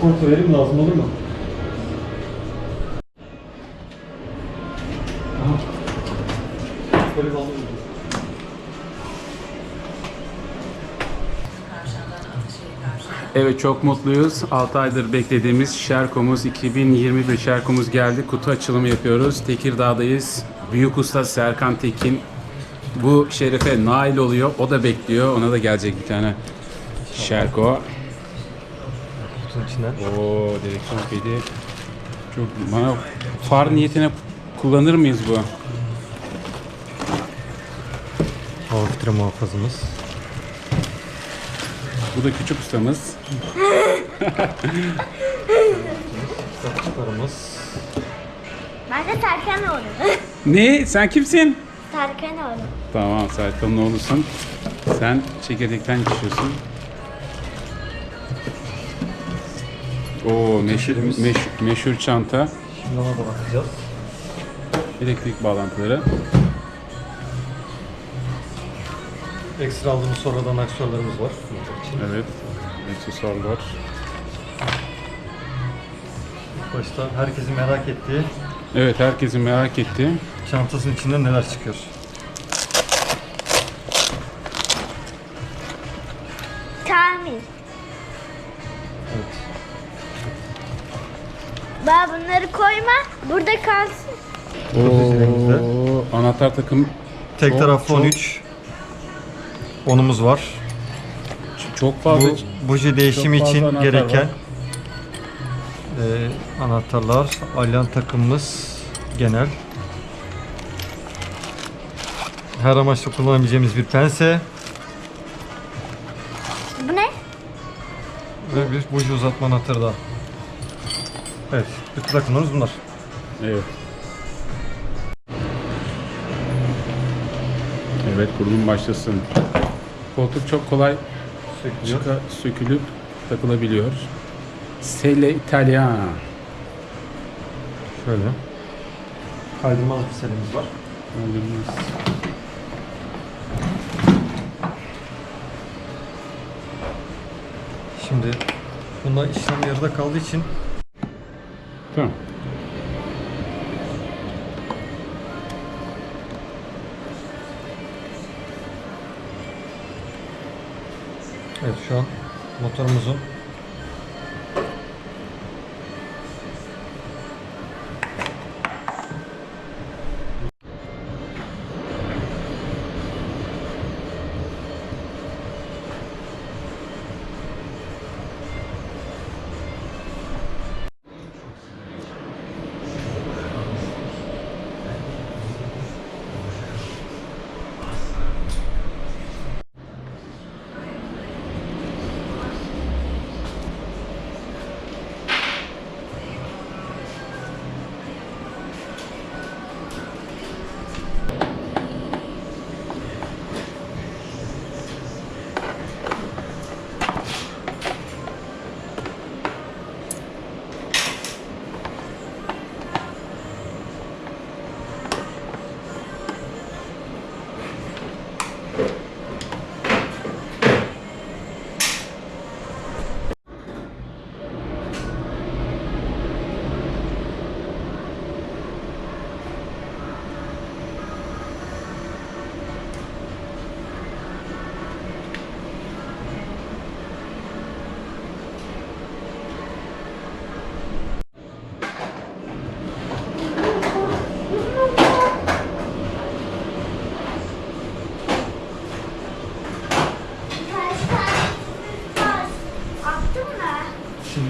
Pasaportu vereyim lazım olur mu? Evet çok mutluyuz. 6 aydır beklediğimiz Şerkomuz 2021 Şerkomuz geldi. Kutu açılımı yapıyoruz. Tekirdağ'dayız. Büyük usta Serkan Tekin bu şerefe nail oluyor. O da bekliyor. Ona da gelecek bir tane Şerko. Kutunun içinden. Oo direksiyon pedi. Çok bana far niyetine kullanır mıyız bu? Hava filtre muhafazımız. Bu da küçük ustamız. Kitapçılarımız. Ben de Serkan oğlum. Ne? Sen kimsin? Serkan oğlum. Tamam Serkan'ın oğlusun. Sen çekirdekten geçiyorsun. Oo meşhur, meşhur, meşhur çanta. Şimdi ona da bakacağız. Elektrik bağlantıları. Ekstra aldığımız sonradan aksesuarlarımız var. Evet. Aksesuarlar. Başta herkesin merak ettiği Evet herkesin merak ettiği. çantasının içinden neler çıkıyor. Tamir. Baba bunları koyma. Burada kalsın. Oo, anahtar takım Tek Çok, taraflı çok. 13. Onumuz var. ç- çok fazla. Bu buji değişimi çok fazla için anahtar gereken var. e, anahtarlar, alyan takımımız genel. Her amaçla kullanabileceğimiz bir pense Bu ne? ve bir buji uzatma anahtarı daha. Evet, bütün takımlarımız bunlar. Evet. Evet kurulum başlasın. Koltuk çok kolay Sökülüyor. çıka, sökülüp takılabiliyor. Selle Italiana. Şöyle. Kaydırmaz bir selimiz var. Şimdi bunda işlem yarıda kaldığı için Tamam. evet şu an motorumuzun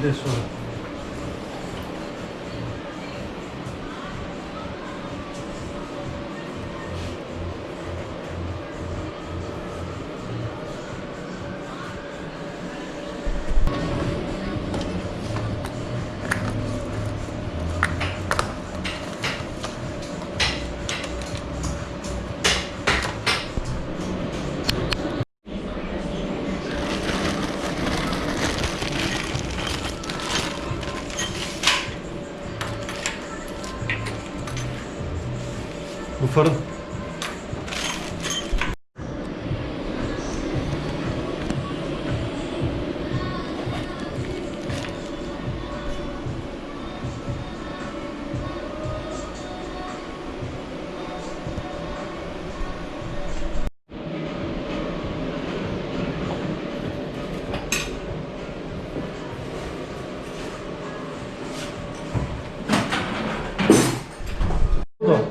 şimdi farın.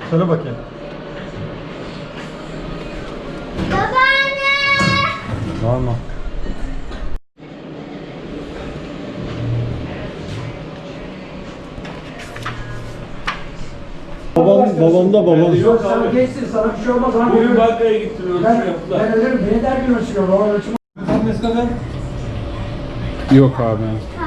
Söyle bakayım. Bağırma. Babam, babam da babam. Yok sana geçsin sana bir şey olmaz abi. Bugün bankaya gittim ölçüm Ben, yaptılar. ben ölürüm beni der gün ölçüyorum. O ölçüm Yok abi.